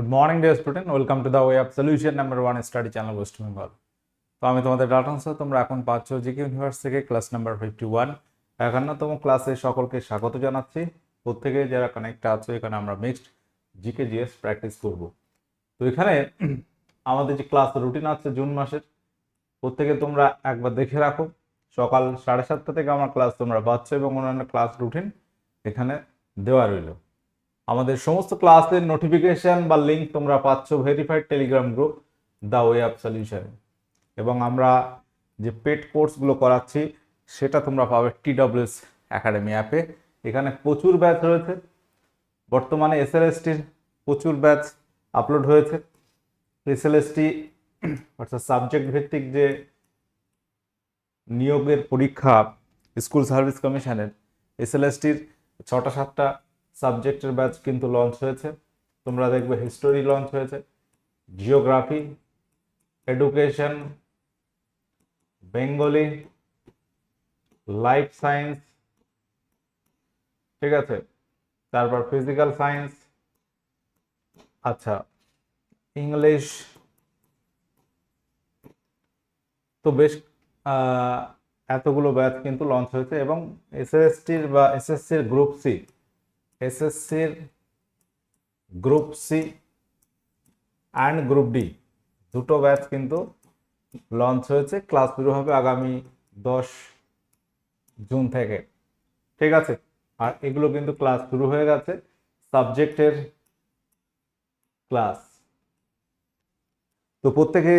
Good morning dear student welcome to the way of solution number one study channel West Bengal তো আমি তোমাদের data answer তোমরা এখন পাচ্ছ জিকে ইউনিভার্স থেকে ক্লাস নাম্বার ফিফটি ওয়ান একান্নতম ক্লাসে সকলকে স্বাগত জানাচ্ছি। প্রত্যেকে যারা কানেক্ট আছো, এখানে আমরা মিক্সড জিকে জিএস প্র্যাকটিস করব। তো এখানে আমাদের যে ক্লাস রুটিন আছে জুন মাসের, প্রত্যেকে তোমরা একবার দেখে রাখো। সকাল সাড়ে সাতটা থেকে আমার ক্লাস তোমরা পাচ্ছ এবং অন্যান্য ক্লাস রুটিন এখানে দেওয়া রইল। আমাদের সমস্ত ক্লাসের নোটিফিকেশন বা লিঙ্ক তোমরা পাচ্ছ verified Telegram group the way of solution এবং আমরা যে পেড কোর্সগুলো করাচ্ছি, সেটা তোমরা পাবে টি টিডব্লিউএস একাডেমি অ্যাপে এখানে প্রচুর ব্যাচ রয়েছে। বর্তমানে এসএলএসটির প্রচুর ব্যাচ আপলোড হয়েছে। এসএলএসটি অর্থাৎ সাবজেক্ট ভিত্তিক যে নিয়োগের পরীক্ষা স্কুল সার্ভিস কমিশনের এসএলএসটির ছটা সাতটা সাবজেক্টের ব্যাচ কিন্তু লঞ্চ হয়েছে। তোমরা দেখবে হিস্টোরি লঞ্চ হয়েছে। Geography education Bengali life science ঠিক আছে? তারপর ফিজিক্যাল সায়েন্স আচ্ছা ইংলিশ তো বেশ এতগুলো ব্যাচ কিন্তু লঞ্চ হয়েছে এবং এসএসটির বা এসএসসির গ্রুপ সি এসএসসির group C and group D দুটো ব্যাচ কিন্তু লঞ্চ হয়েছে। ক্লাস শুরু হবে আগামী দশ জুন থেকে। ঠিক আছে? আর এগুলো কিন্তু ক্লাস শুরু হয়ে গেছে। সাবজেক্টের ক্লাস তো প্রত্যেকে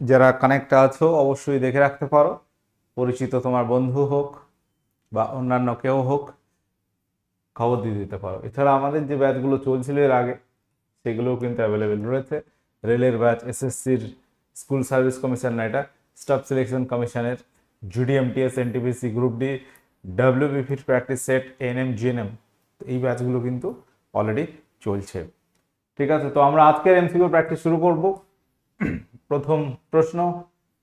যারা কানেক্ট আছো, অবশ্যই দেখে রাখতে পারো। পরিচিত তোমার বন্ধু হোক বা অন্যান্য কেউ হোক। খবর দিয়ে দিতে পারো। এছাড়া আমাদের যে ব্যাচগুলো চলছিল এর আগে, সেগুলোও কিন্তু অ্যাভেলেবেল রয়েছে। রেলের ব্যাচ, এসএসসির স্কুল সার্ভিস কমিশন না এটা, স্টাফ সিলেকশন কমিশনের, GD MTS, NTPC, group D ডাব্লিউবিপির practice set NM GNM এই ব্যাচগুলো কিন্তু অলরেডি চলছে। ঠিক আছে, তো আমরা আজকের এমসিকিউ প্র্যাকটিস শুরু করব। প্রথম প্রশ্ন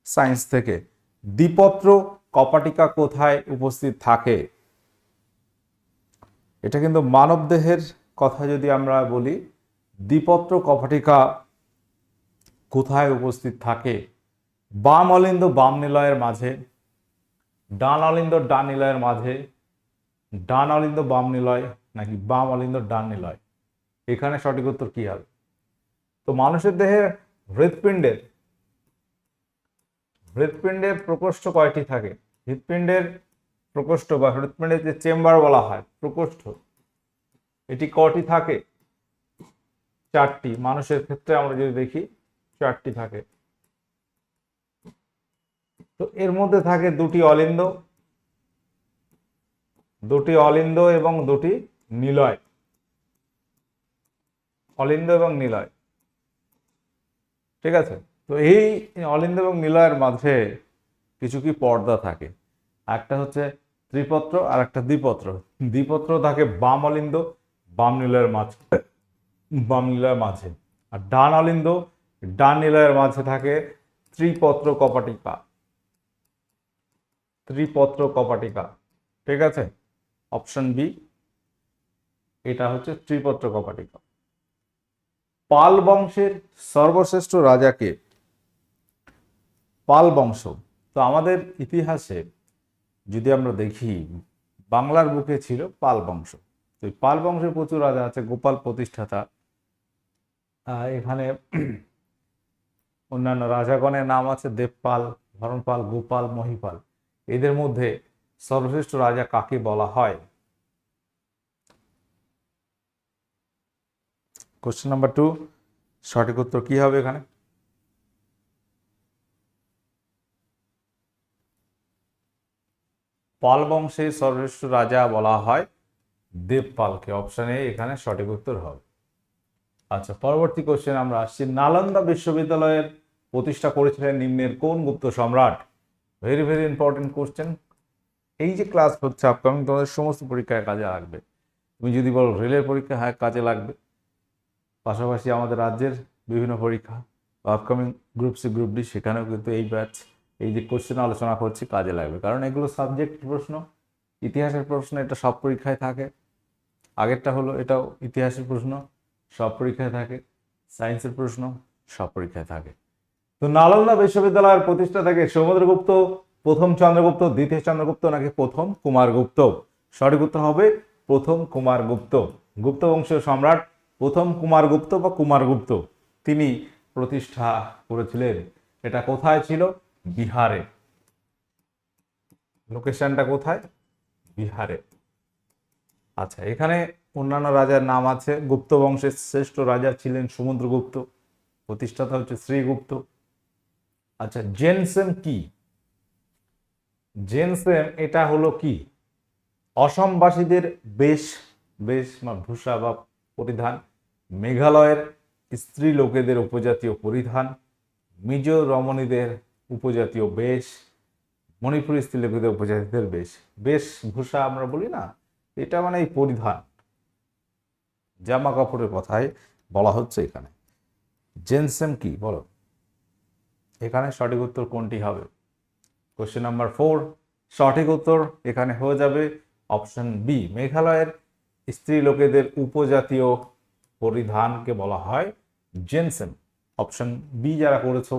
সায়েন্স থেকে। দ্বিপত্র কপাটিকা কোথায় উপস্থিত থাকে? এটা কিন্তু মানবদেহের কথা যদি আমরা বলি, দ্বিপত্র কপাটিকা কোথায় উপস্থিত থাকে? বাম অলিন্দ বাম নিলয়ের মাঝে, ডান অলিন্দ ডান নিলয়ের মাঝে, ডান অলিন্দ বাম নিলয় নাকি বাম অলিন্দ ডান নিলয়? এখানে সঠিক উত্তর কী হবে? তো মানুষের দেহে হৃৎপিণ্ডের হৃৎপিণ্ডের প্রকোষ্ঠ কয়টি থাকে? হৃৎপিণ্ডের প্রকোষ্ঠ বা হৃৎপিণ্ডের যে চেম্বার বলা হয়, প্রকোষ্ঠ, এটি কটি থাকে? চারটি। মানুষের ক্ষেত্রে আমরা যদি দেখি, চারটি থাকে। তো এর মধ্যে থাকে দুটি অলিন্দ দুটি অলিন্দ এবং দুটি নিলয়। অলিন্দ এবং নিলয়। ঠিক আছে? তো এই অলিন্দ এবং নিলয়ের মাঝে কিছু কি পর্দা থাকে? একটা হচ্ছে ত্রিপত্র আর একটা দ্বিপত্র। দ্বিপত্র থাকে বাম অলিন্দ, বাম নিলয়ের মাঝে, বাম নিলয়ের মাঝে। আর ডান অলিন্দ, ডান নিলয়ের মাঝে থাকে ত্রিপত্র কপাটিকা। ত্রিপত্র কপাটিকা, ঠিক আছে? অপশন বি, এটা হচ্ছে ত্রিপত্র কপাটিকা। পাল বংশের সর্বশ্রেষ্ঠ রাজাকে, পাল বংশ। তো আমাদের ইতিহাসে যদি আমরা দেখি, বাংলার বুকে ছিল পাল বংশ। তো এই পাল বংশের প্রচুর রাজা আছে, গোপাল প্রতিষ্ঠাতা। এখানে অন্যান্য রাজাগণের নাম আছে দেবপাল, ধরণপাল, গোপাল, মহিপাল। এদের মধ্যে সর্বশ্রেষ্ঠ রাজা কাকে বলা হয়? কোশ্চেন নাম্বার টু সঠিক উত্তর কি হবে এখানে? পাল বংশের সর্বশ্রেষ্ঠ রাজা বলা হয় দেবপালকে। অপশন এ এখানে সঠিক উত্তর হবে। আচ্ছা পরবর্তী কোশ্চেন আমরা আসছি। নালন্দা বিশ্ববিদ্যালয়ের প্রতিষ্ঠা করেছিলেন নিম্নের কোন গুপ্ত সম্রাট? ভেরি ভেরি ইম্পর্টেন্ট কোশ্চেন এই যে ক্লাস হচ্ছে আপকামিং তোমাদের সমস্ত পরীক্ষায় কাজে লাগবে। তুমি যদি বলো রেলের পরীক্ষা হ্যাঁ কাজে লাগবে। পাশাপাশি আমাদের রাজ্যের বিভিন্ন পরীক্ষা upcoming group C group D সেখানেও কিন্তু এই ব্যাচ এই যে কোশ্চেন আলোচনা করছি, কাজে লাগবে। কারণ এগুলো সাবজেক্ট প্রশ্ন, ইতিহাসের প্রশ্ন, এটা সব পরীক্ষায় থাকে। আগেরটা হলো, এটাও ইতিহাসের প্রশ্ন, সব পরীক্ষায় থাকে। সায়েন্সের প্রশ্ন, সব পরীক্ষায় থাকে। তো নালন্দা বিশ্ববিদ্যালয়ের প্রতিষ্ঠা থেকে সমুদ্রগুপ্ত, প্রথম চন্দ্রগুপ্ত, দ্বিতীয় চন্দ্রগুপ্ত, নাকি প্রথম কুমারগুপ্ত? সঠিক উত্তর হবে, প্রথম কুমারগুপ্ত। গুপ্ত বংশীয় সম্রাট, প্রথম কুমারগুপ্ত বা কুমারগুপ্ত, তিনি প্রতিষ্ঠা করেছিলেন। এটা কোথায় ছিল? বিহারে। লোকেশনটা কোথায়? বিহারে। আচ্ছা এখানে অন্যান্য রাজার নাম আছে। গুপ্ত বংশের শ্রেষ্ঠ রাজা ছিলেন সমুদ্রগুপ্ত প্রতিষ্ঠাতা হচ্ছে শ্রীগুপ্ত আচ্ছা জেনসেম কি? জেনসেম এটা হলো কি? অসমবাসীদের বেশ বেশ বা ভূষা বা পরিধান। মেঘালয়ের স্ত্রী লোকেদের উপজাতীয় পরিধান। মিজ রমণীদের উপজাতীয় বেশ, মণিপুরি স্ত্রী উপজাতিদের বেশ। বেশ ভূষা আমরা বলি না, এটা মানে এই পরিধান। জামা কাপড়ের কথাই বলা হচ্ছে এখানে। জেনসেম কি? বলো। এখানে সঠিক উত্তর কোনটি হবে? কোশ্চেন নাম্বার ফোর সঠিক উত্তর এখানে হয়ে যাবে অপশন বি মেঘালয়ের স্ত্রী লোকেদের উপজাতীয় পরিধানকে বলা হয় জেনসেম। অপশন বি যারা করেছ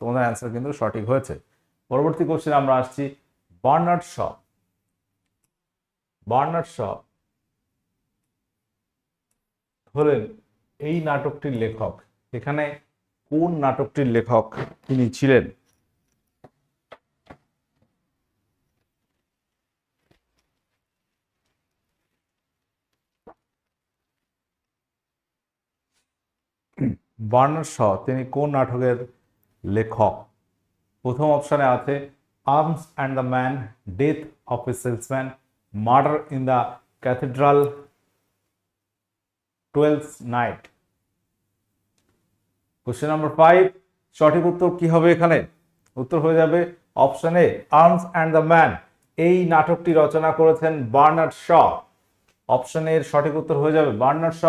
তোমাদের অ্যান্সার কিন্তু সঠিক হয়েছে। পরবর্তী কোশ্চেন আমরা আসছি বার্নার্ড শ। বার্নার্ড শ হলেন এই নাটকটির লেখক। এখানে কোন নাটকটির লেখক তিনি ছিলেন? বার্নার শ, তিনি কোন নাটকের লেখক। প্রথম অপশানে আছে arms and the man death of a salesman murder in the cathedral twelve night question number five সঠিক উত্তর কি হবে এখানে? উত্তর হয়ে যাবে option A arms and the man এই নাটকটি রচনা করেছেন বার্নার্ড শ। অপশন এর সঠিক উত্তর হয়ে যাবে বার্নার্ড শ।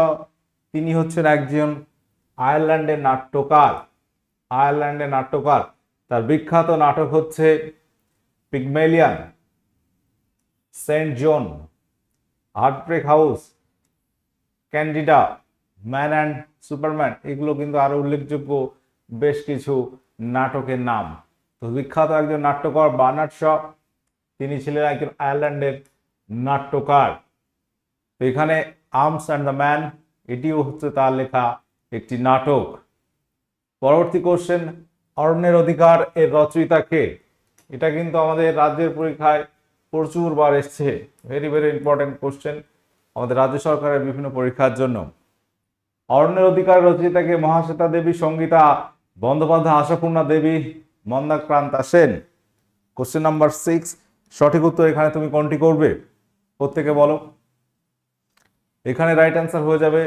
তিনি হচ্ছেন একজন আয়ারল্যান্ডের নাট্যকার। আয়ারল্যান্ডের নাট্যকার। তার বিখ্যাত নাটক হচ্ছে Pygmalion, saint John, heartbreak house, Candida, man and superman, এগুলো কিন্তু আরও উল্লেখযোগ্য বেশ কিছু নাটকের নাম। তো বিখ্যাত একজন নাট্যকার বার্নার্ড শ, তিনি ছিলেন একজন আয়ারল্যান্ডের নাট্যকার। তো এখানে আর্মস অ্যান্ড দ্য ম্যান, এটিও হচ্ছে তার লেখা একটি নাটক। পরবর্তী কোশ্চেন অরণ্যের অধিকার এর রচয়িতা কে? এটা কিন্তু আমাদের রাজ্যের পরীক্ষায় প্রচুর বার এসছে। ভেরি ভেরি ইম্পর্টেন্ট কোশ্চেন আমাদের রাজ্য সরকারের বিভিন্ন পরীক্ষার জন্য। অরণ্যের অধিকার রচয়িতাকে Mahasweta Devi, Sangita Bandyopadhyay, Ashapurna Devi, Mandakranta Sen? Question number six সঠিক উত্তর এখানে তুমি কোনটি করবে? প্রত্যেকে বলো। এখানে রাইট অ্যান্সার হয়ে যাবে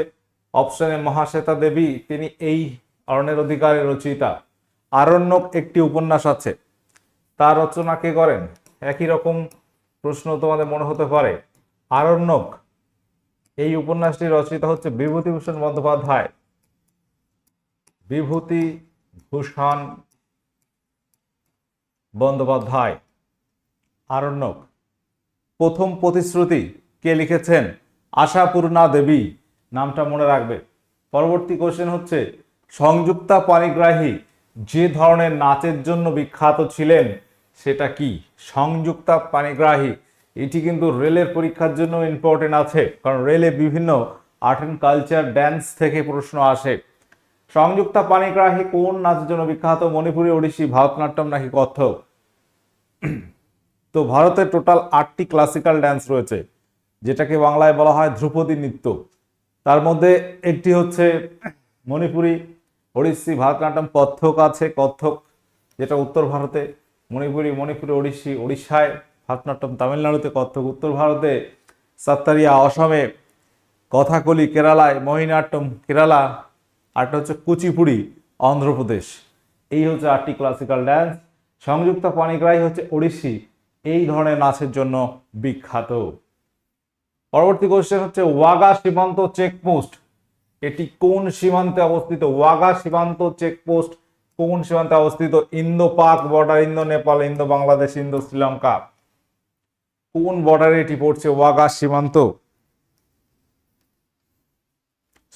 অপশনে মহাশ্বেতা দেবী, তিনি এই অরণ্যের অধিকারের রচয়িতা আরণ্যক একটি উপন্যাস আছে। তার রচনা কে করেন? একই রকম প্রশ্ন তোমাদের মনে হতে পারে। আরণ্যক, এই উপন্যাসটি রচয়িতা হচ্ছে বিভূতিভূষণ বন্দ্যোপাধ্যায়। বিভূতি ভূষণ বন্দ্যোপাধ্যায়, আরণ্যক। প্রথম প্রতিশ্রুতি কে লিখেছেন? আশাপূর্ণা দেবী, নামটা মনে রাখবে। পরবর্তী কোশ্চেন হচ্ছে সংযুক্তা পানিগ্রাহী যে ধরনের নাচের জন্য বিখ্যাত ছিলেন, সেটা কি? সংযুক্তা পানিগ্রাহী এটি কিন্তু রেলের পরীক্ষার জন্য ইম্পর্টেন্ট আছে, কারণ রেলে বিভিন্ন আর্ট অ্যান্ড কালচার ড্যান্স থেকে প্রশ্ন আসে। সংযুক্তা পানিগ্রাহী কোন নাচের জন্য বিখ্যাত? মণিপুরি, ওড়িশি, ভারতনাট্যম নাকি কত্থক তো ভারতের টোটাল আটটি ক্লাসিক্যাল ড্যান্স রয়েছে, যেটাকে বাংলায় বলা হয় ধ্রুপদী নৃত্য। তার মধ্যে একটি হচ্ছে মণিপুরি ওড়িশি, ভারতনাট্যম কত্থক আছে কত্থক যেটা উত্তর ভারতে, মণিপুরি মণিপুরি, ওড়িশি, ওড়িশায়, ভারতনাট্যম, তামিলনাড়ুতে কত্থক উত্তর ভারতে, সাত্তারিয়া, অসমে, কথাকলি, কেরালায়, মোহিনাট্যম, কেরালা আরটা হচ্ছে কুচিপুড়ি, অন্ধ্রপ্রদেশ। এই হচ্ছে আটটি ক্লাসিক্যাল ড্যান্স সংযুক্ত পানিগ্রাহী হচ্ছে ওড়িশি। এই ধরনের নাচের জন্য বিখ্যাত। পরবর্তী কোশ্চেন হচ্ছে, ওয়াগা, সীমান্ত, চেকপোস্ট। এটি কোন সীমান্তে অবস্থিত? ওয়াগা সীমান্ত চেকপোস্ট কোন সীমান্তে অবস্থিত? Indo Pak border, Indo Nepal, Indo Bangladesh, Indo Sri Lanka. কোন বর্ডারে এটি পড়ছে? ওয়াগা সীমান্ত।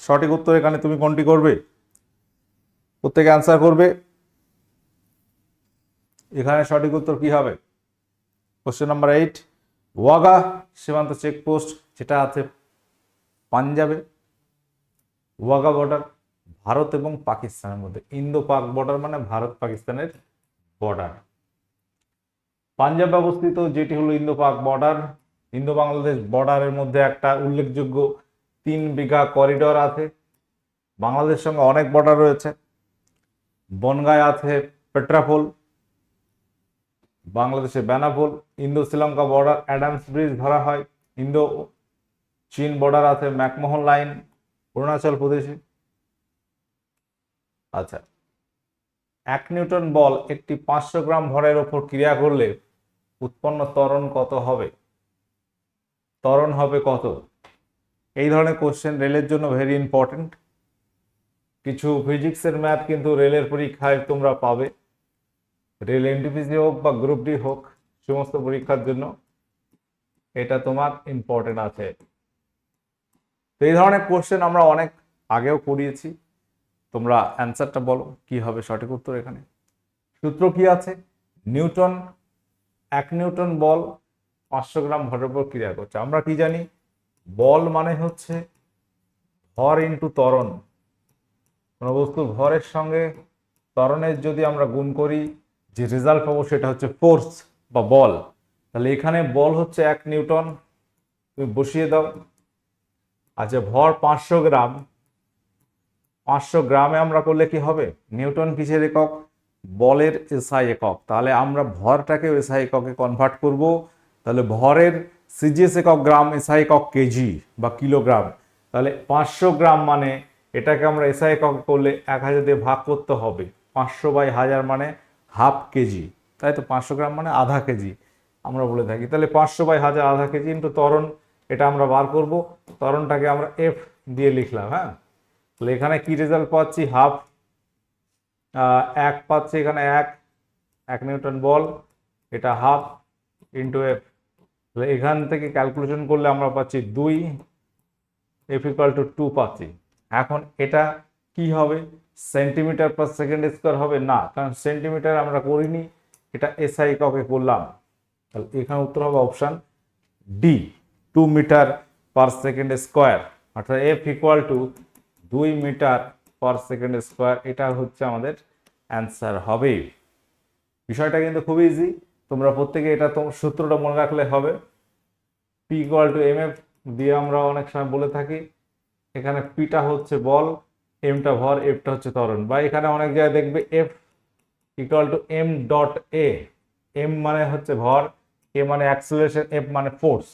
সঠিক উত্তর এখানে তুমি কোনটি করবে? প্রত্যেকে অ্যান্সার করবে। এখানে সঠিক উত্তর কি হবে? কোশ্চেন নাম্বার এইট ওয়াগা সীমান্ত চেকপোস্ট যেটা আছে পাঞ্জাবে। ওয়াগা বর্ডার ভারত এবং পাকিস্তানের মধ্যে। ইন্দো পাক বর্ডার মানে ভারত পাকিস্তানের বর্ডার পাঞ্জাব অবস্থিত যেটি হলো Indo Pak border Indo Bangladesh বর্ডারের মধ্যে একটা উল্লেখযোগ্য তিন বিঘা করিডোর আছে। বাংলাদেশের সঙ্গে অনেক বর্ডার রয়েছে। বনগায় আছে পেট্রাপোল, বাংলাদেশে Benapole Indo Sri Lanka border Adams bridge ধরা হয়। ইন্দো চীন বর্ডার আছে ম্যাকমোহন লাইন অরুণাচল প্রদেশে। আচ্ছা এক নিউটন বল একটি পাঁচশো গ্রাম ভরের ওপর ক্রিয়া করলে উৎপন্ন ত্বরণ কত হবে? ত্বরণ হবে কত? এই ধরনের কোশ্চেন রেলের জন্য ভেরি ইম্পর্টেন্ট কিছু ফিজিক্সের ম্যাথ কিন্তু রেলের পরীক্ষায় তোমরা পাবে। রেল এনটিপিসি হোক বা গ্রুপ ডি হোক, সমস্ত পরীক্ষার জন্য এটা তোমার ইম্পর্টেন্ট আছে। তো এই ধরনের কোশ্চেন আমরা অনেক আগেও করিয়েছি। তোমরা অ্যান্সারটা বলো, কি হবে সঠিক উত্তর এখানে? সূত্র কি আছে? নিউটন, এক নিউটন বল পাঁচশো গ্রাম ভরের উপর ক্রিয়া করছে। আমরা কি জানি? বল মানে হচ্ছে ভর ইন্টু ত্বরণ। কোনো বস্তুর ভরের সঙ্গে ত্বরণের যদি আমরা গুণ করি, যে রেজাল্ট পাবো সেটা হচ্ছে ফোর্স বা বল। তাহলে এখানে বল হচ্ছে এক নিউটন। তুমি বসিয়ে দাও। আচ্ছা ভর পাঁচশো গ্রাম, পাঁচশো গ্রামে আমরা করলে কি হবে? নিউটন কিসের একক? বলের এসআই একক। তাহলে আমরা ভরটাকে এসআই এককে কনভার্ট করব। তাহলে ভরের সিজিএস একক গ্রাম এসআই একক কেজি বা কিলোগ্রাম। তাহলে পাঁচশো গ্রাম মানে এটাকে আমরা এসআই একক করলে এক হাজার দিয়ে ভাগ করতে হবে। পাঁচশো বাই হাজার মানে হাফ কেজি। তাই তো? পাঁচশো গ্রাম মানে আধা কেজি। আমরা বলে থাকি। তাহলে পাঁচশো বাই হাজার আধা কেজি ইন্টু ত্বরণ এটা আমরা বার করব। ত্বরণটাকে আমরা এফ দিয়ে লিখলাম হ্যাঁ? তাহলে এখানে কি রেজাল্ট পাচ্ছি? হাফ এক পাচ্ছি এখানে এক এক নিউটন বল, এটা হাফ ইন্টু এফ তাহলে এখান থেকে ক্যালকুলেশন করলে আমরা পাচ্ছি দুই এফ ইকাল টু টু পাচ্ছি। এখন এটা কি হবে? সেন্টিমিটার পার সেকেন্ড স্কোয়ার হবে? না, কারণ সেন্টিমিটার আমরা করিনি, এটা এসআই ককে করলাম। তাহলে এখানে উত্তর হবে option D two metre per second square অর্থাৎ এফ ইকুয়াল টু দুই মিটার পার সেকেন্ড স্কোয়ার এটা হচ্ছে আমাদের অ্যান্সার হবে। বিষয়টা কিন্তু খুবই ইজি তোমরা প্রত্যেকে এটা সূত্রটা মনে রাখলে হবে। P equal to M F দিয়ে আমরা অনেক সময় বলে থাকি, এখানে পিটা হচ্ছে বল এমটা ভর এফটা হচ্ছে ত্বরণ। বা এখানে অনেক জায়গায় দেখবে F equal to M dot A M মানে হচ্ছে ভর এ মানে অ্যাক্সিলারেশন এফ মানে ফোর্স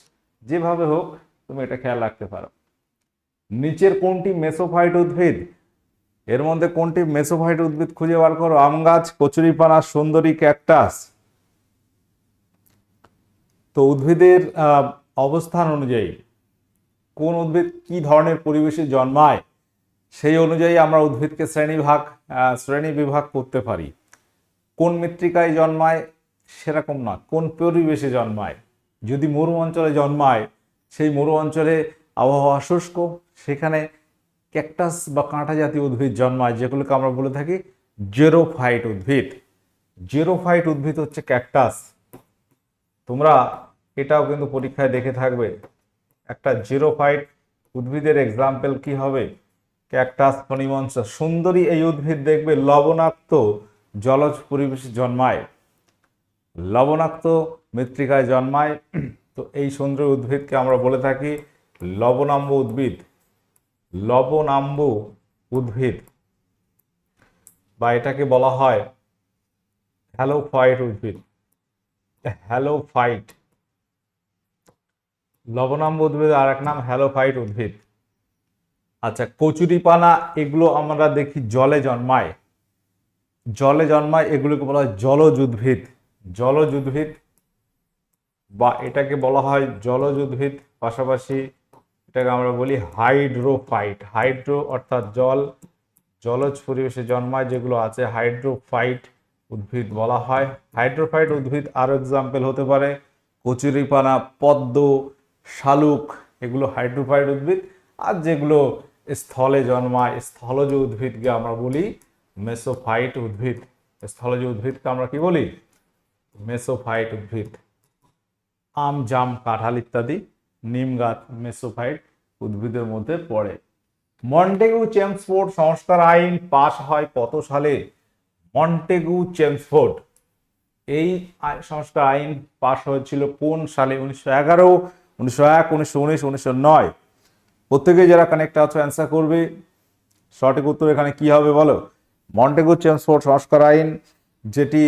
যেভাবে হোক, তুমি এটা খেয়াল রাখতে পারো। নিচের কোনটি মেসোফাইট উদ্ভিদ? এর মধ্যে কোনটি মেসোফাইট উদ্ভিদ খুঁজে বার করো? আম গাছ কচুরিপানা সুন্দরী ক্যাকটাস। তো উদ্ভিদের অবস্থান অনুযায়ী, কোন উদ্ভিদ কি ধরনের পরিবেশে জন্মায়, সেই অনুযায়ী আমরা উদ্ভিদকে শ্রেণীভাগ শ্রেণি বিভাগ করতে পারি। কোন মৃত্তিকায় জন্মায় সেরকম না কোন পরিবেশে জন্মায় যদি মরু অঞ্চলে জন্মায়, সেই মরু অঞ্চলে আবহাওয়া শুষ্ক, সেখানে ক্যাকটাস বা কাঁটা জাতীয় উদ্ভিদ জন্মায়, যেগুলোকে আমরা বলে থাকি জেরোফাইট উদ্ভিদ। জেরোফাইট উদ্ভিদ হচ্ছে ক্যাকটাস। তোমরা এটাও কিন্তু পরীক্ষায় দেখে থাকবে। একটা জেরোফাইট উদ্ভিদের এক্সাম্পল কি হবে? ক্যাকটাস ফনিমঞ্চ সুন্দরী এই উদ্ভিদ দেখবে লবণাক্ত জলজ পরিবেশে জন্মায়। লবণাক্ত মৃত্তিকায় জন্মায়। তো এই সুন্দর উদ্ভিদকে আমরা বলে থাকি লবণাম্ব উদ্ভিদ। লবণাম্ব উদ্ভিদ বা এটাকে বলা হয় হ্যালোফাইট উদ্ভিদ। হ্যালোফাইট। লবণাম্ব উদ্ভিদ আর এক নাম হ্যালোফাইট উদ্ভিদ। আচ্ছা কচুরিপানা এগুলো আমরা দেখি জলে জন্মায়। জলে জন্মায়, এগুলোকে বলা হয় জলজ উদ্ভিদ। জলজ উদ্ভিদ বা এটাকে বলা হয় জলজ উদ্ভিদ পাশাপাশি এটাকে আমরা বলি হাইড্রোফাইট। হাইড্রো অর্থাৎ জল, জলজ পরিবেশে জন্মায় যেগুলো আছে হাইড্রোফাইট উদ্ভিদ বলা হয়। হাইড্রোফাইট উদ্ভিদ আরও এক্সাম্পল হতে পারে, কচুরিপানা, পদ্ম, শালুক, এগুলো হাইড্রোফাইট উদ্ভিদ। আর যেগুলো স্থলে জন্মায়, স্থলজ উদ্ভিদকে আমরা বলি মেসোফাইট উদ্ভিদ। স্থলজ উদ্ভিদকে আমরা কি বলি? মেসোফাইট উদ্ভিদ আম, জাম, কাঁঠাল ইত্যাদি নিম গাছ মেসোফাইট উদ্ভিদের মধ্যে পড়ে। মন্টেগু চেমসফোর্ড সংস্কার আইন পাশ হয় কত সালে? মন্টেগু চেমসফোর্ড এই সংস্কার আইন পাশ হয়েছিল কোন সালে? উনিশশো এগারো, উনিশশো এক, উনিশশো উনিশ, উনিশশো নয়। প্রত্যেকে যারা কানেক্ট আছে অ্যান্সার করবে। সঠিক উত্তর এখানে কি হবে বলো? মন্টেগু চেমসফোর্ড সংস্কার আইন, যেটি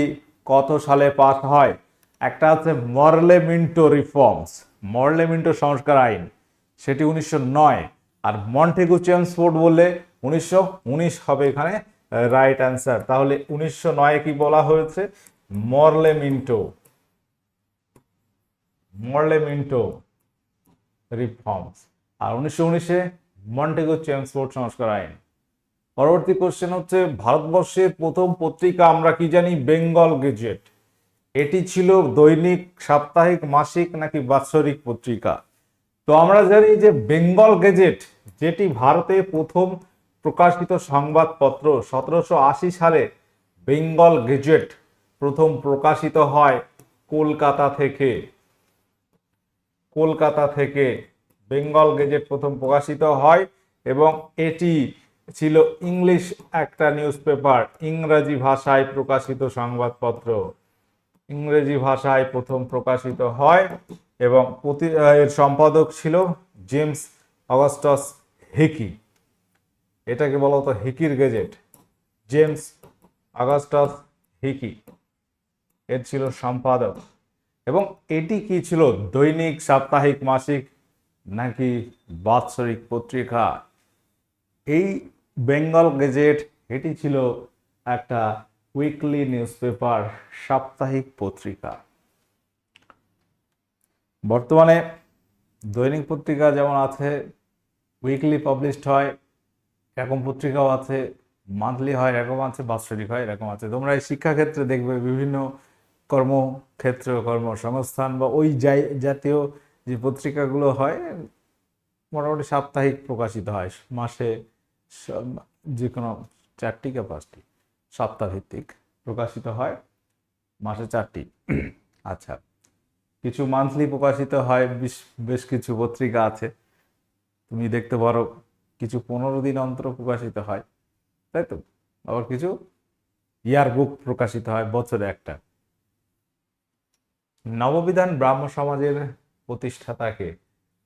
কত সালে পাস হয়? একটা আছে মরলেমিন্টো রিফর্মস, মরলেমিন্টো সংস্কার আইন। সেটি উনিশশো নয়। আর মন্টেগু চেমসফোর্ড বললে উনিশশো উনিশ হবে এখানে রাইট অ্যান্সার তাহলে উনিশশো নয়ে কি বলা হয়েছে? মরলেমিন্টো। মরলেমিন্টো রিফর্মস। আর উনিশশো উনিশে মন্টেগো চেমসফোর্ড সংস্কার আইন। পরবর্তী কোশ্চেন হচ্ছে ভারতবর্ষের প্রথম পত্রিকা আমরা কি জানি? বেঙ্গল গেজেট এটি ছিল দৈনিক, সাপ্তাহিক, মাসিক নাকি বাৎসরিক পত্রিকা? তো আমরা জানি যে বেঙ্গল গেজেট যেটি ভারতে প্রথম প্রকাশিত সংবাদপত্র সতেরোশো আশি সালে বেঙ্গল গেজেট প্রথম প্রকাশিত হয় কলকাতা থেকে। কলকাতা থেকে বেঙ্গল গেজেট প্রথম প্রকাশিত হয় এবং এটি ছিল ইংলিশ একটা নিউজ পেপার ইংরেজি ভাষায় প্রকাশিত সংবাদপত্র। ইংরেজি ভাষায় প্রথম প্রকাশিত হয় এবং প্রতি এর সম্পাদক ছিল জেমস অগাস্টাস হিকি। এটাকে বলা হতো হিকির গেজেট, জেমস অগাস্টাস হিকি। এর ছিল সম্পাদক। এবং এটি কি ছিল, দৈনিক, সাপ্তাহিক, মাসিক নাকি বাৎসরিক পত্রিকা? এই বেঙ্গল গেজেট, এটি ছিল একটা উইকলি নিউজ পেপার সাপ্তাহিক পত্রিকা। বর্তমানে দৈনিক পত্রিকা যেমন আছে, উইকলি পাবলিশড হয়, এরকম পত্রিকাও আছে, মান্থলি হয়, এরকম আছে, বাৎসরিক হয়, এরকম আছে। তোমরা এই শিক্ষাক্ষেত্রে দেখবে বিভিন্ন কর্মক্ষেত্র, কর্মসংস্থান বা ওই জাতীয় যে পত্রিকাগুলো হয়, মোটামুটি সাপ্তাহিক প্রকাশিত হয়, মাসে যে কোনো চারটি কে পাঁচটি সপ্তাহভিত্তিক, প্রকাশিত হয় মাসে চারটি। আচ্ছা কিছু মান্থলি প্রকাশিত হয়, বেশ বেশ কিছু পত্রিকা আছে। তুমি দেখতে পারো কিছু পনেরো দিন অন্তর প্রকাশিত হয়, তাই তো? আবার কিছু ইয়ার বুক প্রকাশিত হয়, বছরে একটা। নববিধান ব্রাহ্ম সমাজের প্রতিষ্ঠাতাকে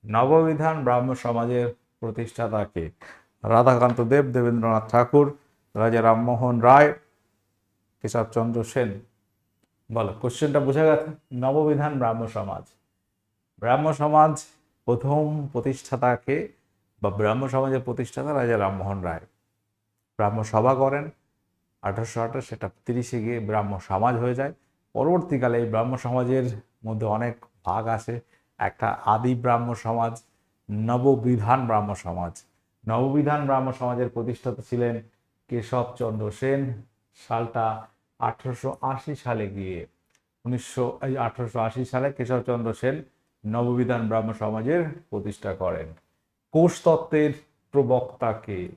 নববিধান ব্রাহ্ম সমাজের প্রতিষ্ঠাতাকে রাধাকান্ত দেব, দেবেন্দ্রনাথ ঠাকুর, রাজা রামমোহন রায় কেশবচন্দ্র সেন। বলো কোশ্চেনটা বোঝা গেছে? নববিধান ব্রাহ্ম সমাজ। ব্রাহ্ম সমাজ প্রথম প্রতিষ্ঠাতাকে বা ব্রাহ্ম সমাজের প্রতিষ্ঠাতা রাজা রামমোহন রায়। ব্রাহ্ম সভা করেন, আঠারোশো আঠাশ সেটা তিরিশে গিয়ে ব্রাহ্ম সমাজ হয়ে যায়। পরবর্তীকালে এই ব্রাহ্ম সমাজের মধ্যে অনেক ভাগ আসে একটা আদি ব্রাহ্ম সমাজ, নববিধান ব্রাহ্ম সমাজ। নববিধান ব্রাহ্ম সমাজের প্রতিষ্ঠাতা ছিলেন কেশবচন্দ্র সেন। সালটা আঠারোশো আশি সালে গিয়ে, উনিশশো আঠারোশো সালে কেশবচন্দ্র সেন নববিধান ব্রাহ্ম সমাজের প্রতিষ্ঠা করেন। কোষ কোষতত্ত্বের প্রবক্তাকে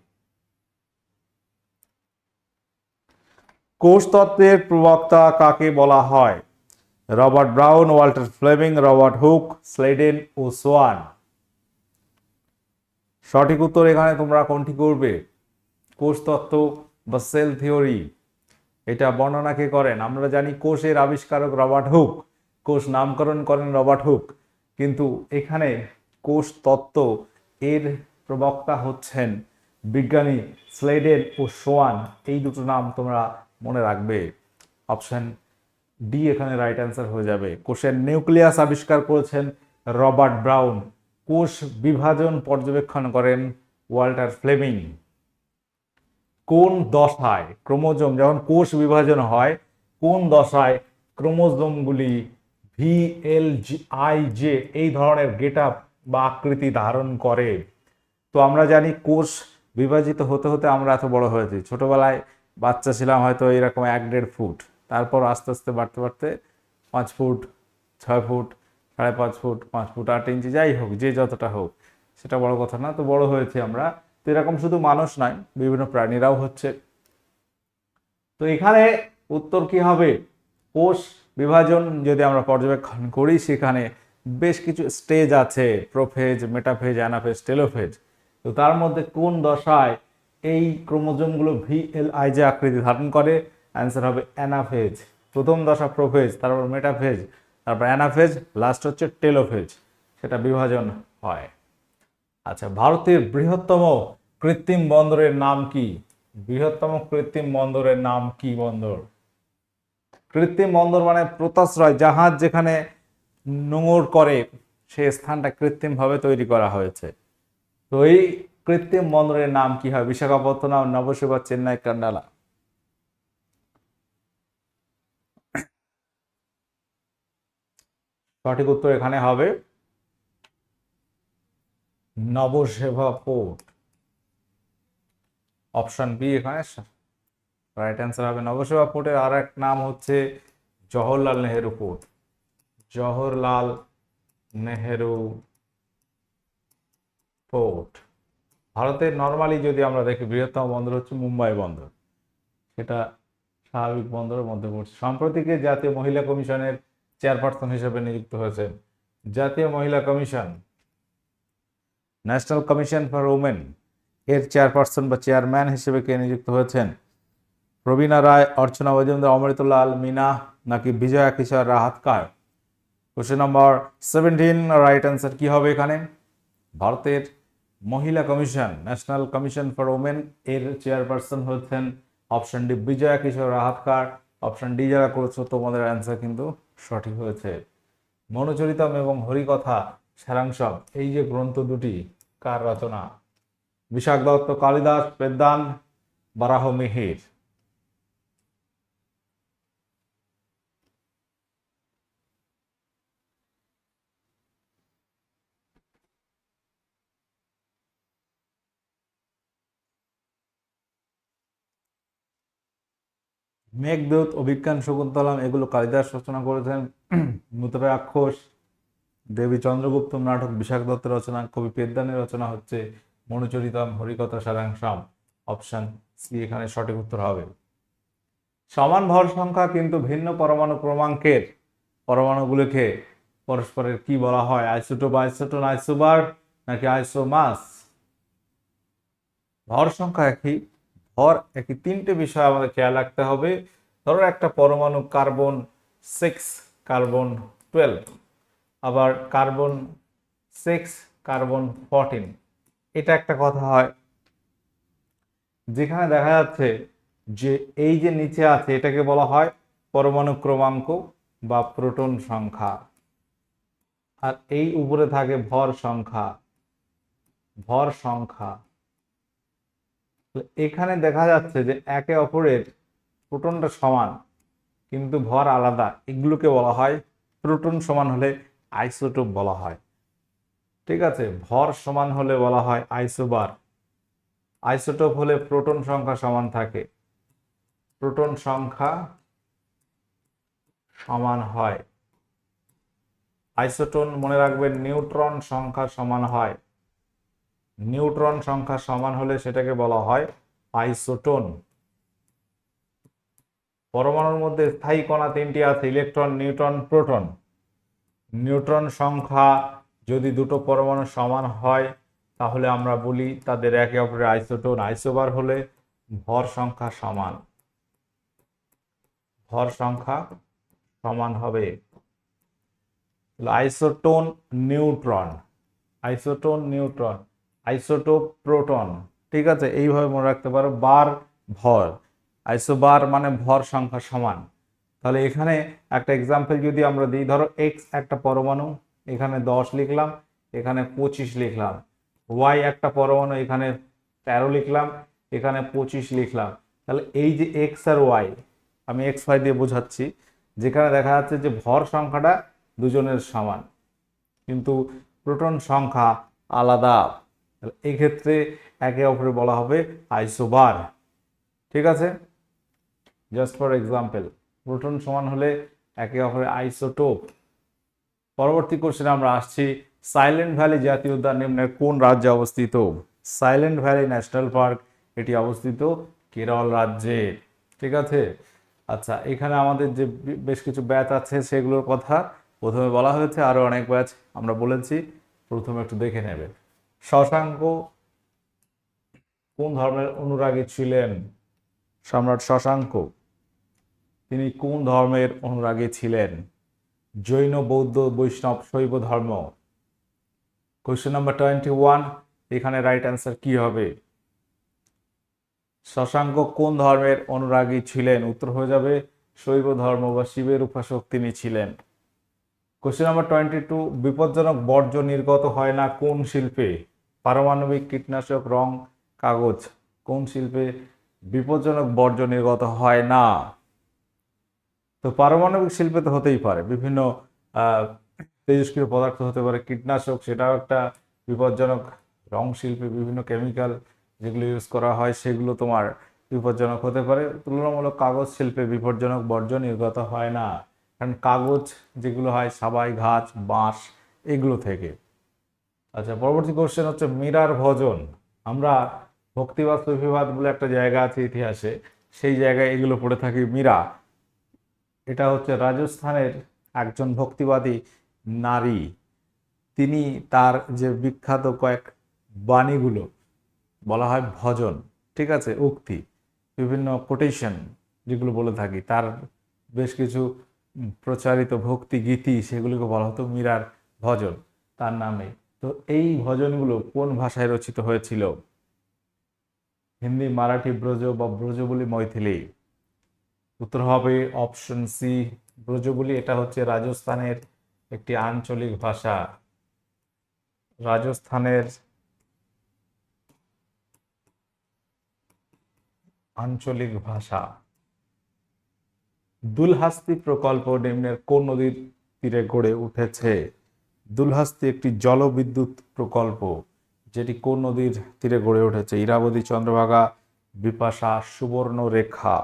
কোষতত্ত্বের প্রবক্তা কাকে বলা হয়? Robert Brown, Walter Flemming, Robert Hooke, Schleiden ও সোয়ান। সঠিক উত্তর এখানে তোমরা কোনটি করবে? কোষতত্ত্ব বা সেল থিওরি। এটা বর্ণনা কে করেন? আমরা জানি কোষের আবিষ্কারক রবার্ট হুক। কোষ নামকরণ করেন রবার্ট হুক। কিন্তু এখানে কোষ তত্ত্ব এর প্রবক্তা হচ্ছেন বিজ্ঞানী স্লেডেন ও সোয়ান। এই দুটো নাম তোমরা মনে রাখবে। অপশন ডি এখানে রাইট অ্যান্সার হয়ে যাবে। কোষের নিউক্লিয়াস আবিষ্কার করেছেন রবার্ট ব্রাউন। কোষ বিভাজন পর্যবেক্ষণ করেন ওয়াল্টার ফ্লেমিং। কোন দশায় ক্রোমোজোম, যখন কোষ বিভাজন হয়, কোন দশায় ক্রোমোজোমগুলি V L G I J এই ধরনের গেট আপ বা আকৃতি ধারণ করে? তো আমরা জানি কোষ বিভাজিত হতে হতে আমরা এত বড় হয়েছি। ছোটবেলায় বাচ্চা ছিলাম হয়তো এরকম এক দেড় ফুট, তারপর আস্তে আস্তে বাড়তে বাড়তে পাঁচ ফুট, ছয় ফুট সাড়ে পাঁচ ফুট পাঁচ ফুট, আট ইঞ্চি, যাই হোক, যে যতটা হোক, সেটা বড় কথা না, তো বড় হয়েছে আমরা। তো এরকম শুধু মানুষ নয়, বিভিন্ন প্রাণীরাও হচ্ছে। তো এখানে উত্তর কি হবে? কোষ বিভাজন যদি আমরা পর্যবেক্ষণ করি, সেখানে বেশ কিছু স্টেজ আছে, প্রোফেজ, মেটাফেজ, অ্যানাফেজ, টেলোফেজ। তো তার মধ্যে কোন দশায় এই ক্রোমোজোমগুলো ভি এল আই যে আকৃতি ধারণ করে? অ্যান্সার হবে অ্যানাফেজ। প্রথম দশা প্রোফেজ, তারপর মেটাফেজ তারপর অ্যানাফেজ লাস্ট হচ্ছে টেলোফেজ, সেটা বিভাজন হয়। আচ্ছা ভারতের বৃহত্তম কৃত্রিম বন্দরের নাম কি? বৃহত্তম কৃত্রিম বন্দরের নাম কি বন্দর? কৃত্রিম বন্দর মানে প্রতাশ্রয় জাহাজ যেখানে নোঙর করে সেই স্থানটা কৃত্রিমভাবে তৈরি করা হয়েছে। তো এই কৃত্রিম বন্দরের নাম কি হয়? বিশাখাপত্তনম নবসেবা চেন্নাই, কান্ডালা। সঠিক উত্তর এখানে হবে নবসেবা পোর্ট। অপশন বি এখানে রাইট অ্যান্সার হবে নবসেবা পোর্টের আর এক নাম হচ্ছে জওহরলাল নেহেরু পোর্ট। জওহরলাল নেহেরু পোর্ট। ভারতের নর্মালি যদি আমরা দেখি বৃহত্তম বন্দর হচ্ছে মুম্বাই বন্দর। সেটা স্বাভাবিক বন্দরের মধ্যে পড়ছে। সম্প্রতিকে জাতীয় মহিলা কমিশনের চেয়ারপারসন হিসেবে নিযুক্ত হয়েছেন জাতীয় মহিলা commission, national commission for women, এর চেয়ারপারসন বা চেয়ারম্যান হিসেবে কে নিযুক্ত হয়েছেন? প্রবীণা রায়, অর্চনা মজুমদার অমৃতলাল মিনা, নাকি Vijaya Kishore Rahatkar? Question number seventeen, right answer কি হবে এখানে? ভারতের মহিলা commission, national commission for women এর চেয়ারপারসন হচ্ছেন option D Vijaya Kishore Rahatkar, option D যারা করেছ তোমাদের অ্যান্সার কিন্তু সঠিক হয়েছে। মনোচরিতম এবং হরিকথা, সারাংশম, এই যে গ্রন্থ দুটি, কার রচনা? বিশাখ দত্ত কালিদাস পেদ্দান বারাহ মিহির। মেঘদূত অভিজ্ঞান শকুন্তলম এগুলো কালিদাস রচনা করেছেন। মুদ্রাক্ষস দেবী চন্দ্রগুপ্ত নাটক বিশাখ দত্তের রচনা কবি পেদ্দানের রচনা হচ্ছে মনুচরিতম হরিকথা সারাংশাম। অপশন সি এখানে সঠিক উত্তর হবে। সমান ভর সংখ্যা কিন্তু ভিন্ন পরমাণু ক্রমাঙ্কের। পরমাণুগুলোকে পরস্পরের কি বলা হয়? আইসোটো আইসোটোপ আইসোটোন আইসোবার নাকি আইসোমাস? ভর সংখ্যা একই। ভর একটি তিনটে বিষয় আমাদের খেয়াল রাখতে হবে। ধরো একটা পরমাণু কার্বন সিক্স কার্বন টুয়েলভ আবার কার্বন সিক্স কার্বন ফোরটিন এটা একটা কথা হয়, যেখানে দেখা যাচ্ছে যে এই যে নিচে আছে, এটাকে বলা হয় পরমাণু ক্রমাঙ্ক বা প্রোটন সংখ্যা। আর এই উপরে থাকে ভর সংখ্যা ভর সংখ্যা। তো এখানে দেখা যাচ্ছে যে একে অপরের প্রোটনটা সমান, কিন্তু ভর আলাদা। এগুলোকে বলা হয় প্রোটন সমান হলে আইসোটোপ বলা হয়। ঠিক আছে? ভর সমান হলে বলা হয় আইসোবার। আইসোটোপ হলে প্রোটন সংখ্যা সমান থাকে। প্রোটন সংখ্যা সমান হয়। আইসোটোন মনে রাখবেন নিউট্রন সংখ্যা সমান হয়। নিউট্রন সংখ্যা সমান হলে সেটাকে বলা হয় আইসোটোন। পরমাণুর মধ্যে স্থায়ী কণা তিনটি আছে, ইলেকট্রন, নিউট্রন, প্রোটন। নিউট্রন সংখ্যা যদি দুটো পরমাণু সমান হয়, তাহলে আমরা বলি তাদের একে অপরের আইসোটোন। আইসোবার হলে ভর সংখ্যা সমান। ভর সংখ্যা সমান হবে। Isotone neutron. Isotone neutron. Isotope proton ঠিক আছে? এইভাবে মনে রাখতে পারো, বার ভর। আইসোবার মানে ভর সংখ্যা সমান। তাহলে এখানে একটা এক্সাম্পল যদি আমরা দিই, ধরো এক্স একটা পরমাণু, এখানে দশ লিখলাম, এখানে পঁচিশ লিখলাম। ওয়াই একটা পরমাণু, এখানে তেরো লিখলাম, এখানে পঁচিশ লিখলাম। তাহলে এই যে এক্স আর ওয়াই আমি এক্স ওয়াই দিয়ে বোঝাচ্ছি, যেখানে দেখা যাচ্ছে যে ভর সংখ্যাটা দুজনের সমান। কিন্তু প্রোটন সংখ্যা আলাদা। এই ক্ষেত্রে একে অপরে বলা হবে আইসোবার। ঠিক আছে? জাস্ট ফর এক্সাম্পল প্রোটন সমান হলে একে অপরে আইসোটোপ। পরবর্তী কোশ্চেনে আমরা আসছি, সাইলেন্ট ভ্যালি জাতীয় উদ্যান নিম্নের কোন রাজ্যে অবস্থিত? সাইলেন্ট ভ্যালি ন্যাশনাল পার্ক, এটি অবস্থিত কেরল রাজ্যে। ঠিক আছে? আচ্ছা এখানে আমাদের যে বেশ কিছু ব্যাচ আছে, সেগুলোর কথা প্রথমে বলা হয়েছে আরও অনেক ব্যাচ আমরা বলেছি। প্রথমে একটু দেখে নেবে শশাঙ্ক কোন ধর্মের অনুরাগী ছিলেন? সম্রাট শশাঙ্ক, তিনি কোন ধর্মের অনুরাগী ছিলেন? জৈন, বৌদ্ধ, বৈষ্ণব, শৈব ধর্ম? কোয়েশ্চেন নাম্বার টোয়েন্টি ওয়ান এখানে রাইট অ্যান্সার কি হবে? শশাঙ্ক কোন ধর্মের অনুরাগী ছিলেন? উত্তর হয়ে যাবে, শৈব ধর্ম বা শিবের উপাসক তিনি ছিলেন। কোশ্চেন নাম্বার টোয়েন্টি টু বিপজ্জনক বর্জ্য নির্গত হয় না কোন শিল্পে? পারমাণবিক কীটনাশক রং কাগজ কোন শিল্পে বিপজ্জনক বর্জ্য নির্গত হয় না? তো পারমাণবিক শিল্পে তো হতেই পারে, বিভিন্ন তেজস্ক্রিয় পদার্থ হতে পারে, কীটনাশক সেটাও একটা বিপজ্জনক রং শিল্পে বিভিন্ন কেমিক্যাল যেগুলো ইউজ করা হয় সেগুলো তোমার বিপজ্জনক হতে পারে, তুলনামূলক কাগজ শিল্পে বিপজ্জনক বর্জ্য নির্গত হয় না। কারণ কাগজ যেগুলো হয়, সাবাই, ঘাস, বাঁশ, এগুলো থেকে। আচ্ছা পরবর্তী কোশ্চেন হচ্ছে মীরার ভজন। আমরা ভক্তিবাদ সুফিবাদ বলে একটা জায়গা আছে ইতিহাসে, সেই জায়গায় এগুলো পড়ে থাকি। মীরা, এটা হচ্ছে রাজস্থানের একজন ভক্তিবাদী নারী। তিনি তার যে বিখ্যাত কয়েক বাণীগুলো, বলা হয় ভজন, ঠিক আছে, উক্তি, বিভিন্ন কোটেশন যেগুলো বলে থাকি, তার বেশ কিছু প্রচারিত ভক্তি গীতি, সেগুলোকে বলা হতো মীরার ভজন। তার নামে তো এই ভজনগুলো কোন ভাষায় রচিত হয়েছিল? হিন্দি, মারাঠি, ব্রজ বা ব্রজবুলি, মৈথিলি। উত্তর হবে অপশন সি ব্রজবুলি। এটা হচ্ছে রাজস্থানের একটি আঞ্চলিক ভাষা। রাজস্থানের আঞ্চলিক ভাষা। দুলহাস্তি প্রকল্প নিম্নের কোন নদীর তীরে গড়ে উঠেছে? দুলহাস্তি একটি জলবিদ্যুৎ প্রকল্প, যেটি কোন নদীর তীরে গড়ে উঠেছে? ইরাবতী চন্দ্রভাগা বিপাশা সুবর্ণরেখা।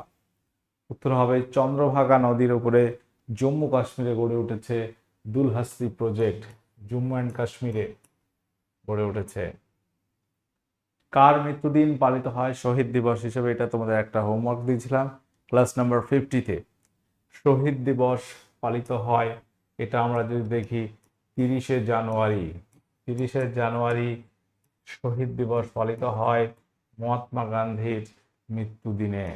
উত্তর হবে, চন্দ্রভাগা নদীর উপরে জম্মু কাশ্মীরে গড়ে উঠেছে দুলহাস্তি প্রজেক্ট। জম্মু অ্যান্ড কাশ্মীরে গড়ে উঠেছে। কার মৃত্যুদিন পালিত হয়? শহীদ দিবস হিসেবে এটা তোমাদের একটা হোমওয়ার্ক দিয়েছিলাম ক্লাস নাম্বার ফিফটিতে শহীদ দিবস পালিত হয়, এটা আমরা যদি দেখি তিরিশে জানুয়ারি তিরিশে জানুয়ারি শহীদ দিবস পালিত হয় মহাত্মা গান্ধীর মৃত্যুদিনে।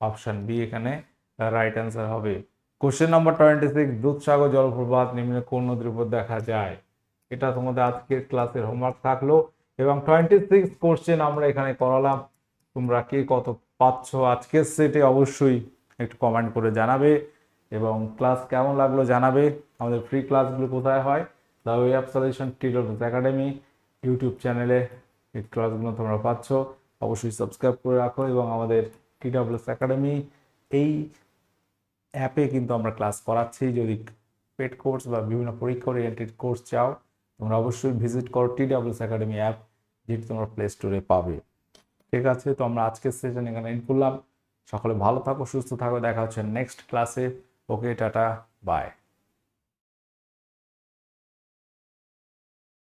অপশন বি এখানে রাইট অ্যান্সার হবে। Question number twenty six Dudhsagar জলপ্রপাত নিম্নে কোন নদীর উপর দেখা যায়? এটা তোমাদের আজকের ক্লাসের হোমওয়ার্ক থাকল। এবং টোয়েন্টি সিক্স কোশ্চেন আমরা এখানে করালাম। তোমরা কে কত পাচ্ছ আজকের সেটে অবশ্যই একটু কমেন্ট করে জানাবে। এবং ক্লাস কেমন লাগল জানাবে। আমাদের ফ্রি ক্লাসগুলো কোথায় হয়? The way of solution tutorials academy YouTube চ্যানেলে এই ক্লাসগুলো তোমরা পাচ্ছ। অবশ্যই সাবস্ক্রাইব করে রাখো এবং আমাদের টিডাব্লিউএস একাডেমি এই অ্যাপে কিন্তু আমরা ক্লাস করাচ্ছি। যদি পেড কোর্স বা বিভিন্ন পরীক্ষা ওরিয়েন্টেড কোর্স চাও, তোমরা অবশ্যই ভিজিট করো টিডাব্লিউএস একাডেমি অ্যাপ যেটি তোমরা প্লে স্টোরে পাবে। ঠিক আছে, তো আমরা আজকের সেশন এখানে এন্ড করলাম। সকলে ভালো থাকো, সুস্থ থাকো, দেখা হচ্ছে নেক্সট ক্লাসে ওকে টাটা বাই